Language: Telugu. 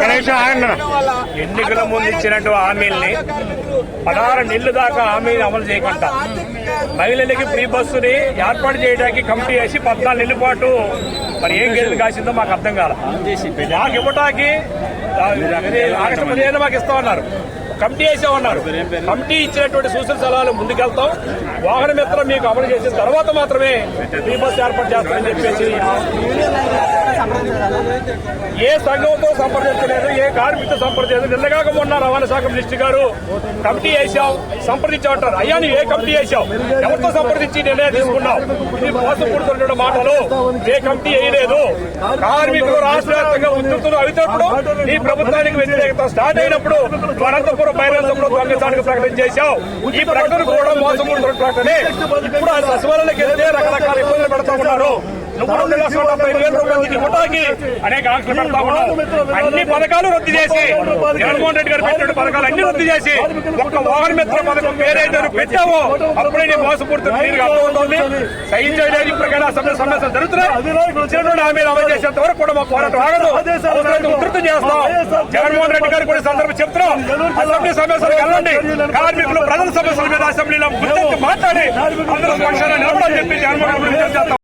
గణేష్ ఆయన ఎన్నికల ముందు ఇచ్చినట్టు హామీల్ని పదహారు నెలలు దాకా హామీని అమలు చేయకుండా మహిళలకి ఫ్రీ బస్సుని ఏర్పాటు చేయడానికి కమిటీ వేసి పద్నాలుగు నెలల పాటు మరి ఏం గేదెలు కాసిందో మాకు అర్థం కాల. మాకు ఇవ్వటానికి ఆగస్టు పదిహేను మాకు ఇస్తామన్నారు. కమిటీ వేసామన్నారు కమిటీ ఇచ్చినటువంటి సూచన సలహాలు ముందుకెళ్తాం. వాహన మిత్రం మీకు అమలు చేసిన తర్వాత మాత్రమే ఫ్రీ బస్ ఏర్పాటు చేస్తామని చెప్పేసి ఏ సంఘంతో సంప్రదించలేదు ఏ కార్మికుతో సంప్రదించలేదు. నిన్నగాక మొన్న రవాణా శాఖ మినిస్టర్ గారు కమిటీ వేసాం సంప్రదించామంటారు. అయ్యా నువ్వు ఏ కమిటీ వేసావు ఎవరితో సంప్రదించి నిర్ణయం తీసుకున్నావు? ఇది మోసపూడుతున్న మాటలు. ఏ కమిటీ వేయలేదు. కార్మికులు రాష్ట్ర వ్యాప్తంగా ఉద్యోగులు అవుతున్నప్పుడు ఈ ప్రభుత్వానికి వ్యతిరేకత స్టార్ట్ అయినప్పుడు అనంతపురం బహిరంగంలో దొంగచానికి ప్రకటన చేశావు. ఈ ప్రకటన కూడా మోసపూడుతున్న ప్రకటనే. ఇప్పుడు ఆ సచివాలయానికి వెళ్తే రకరకాల ఇబ్బందులు పెడతా ఉన్నారు. రెండు లక్షల డెబ్బై వేల రూపాయలకి ఇవ్వడానికి అనేక ఆంక్షలు పెడతా అన్ని పథకాలు రద్దు చేసి జగన్మోహన్ రెడ్డి గారు పెట్టిన పథకాలు అన్ని రద్దు చేసి ఒక్క వాహన మిత్ర పథకం పేరైతే పెట్టావో అప్పుడే నీ మోసపూడుతున్న తీరుగా అర్థమవుతోంది ఇప్పటికైనా సమస్య సమస్యలు జరుగుతున్నాయి. హామీలు అమలు చేసేంత వరకు కూడా మా పోరాటం ఆగదు. ఉధృతం చేస్తాం. జగన్మోహన్ రెడ్డి గారు కూడా సందర్భం చెప్తున్నాం. అసెంబ్లీ సమస్యలకు వెళ్ళండి కార్మికులు ప్రజల సమస్యల మీద అసెంబ్లీలో మాట్లాడి అందరూ పక్షాన నిలబడాలని చెప్పి జగన్మోహన్ రెడ్డి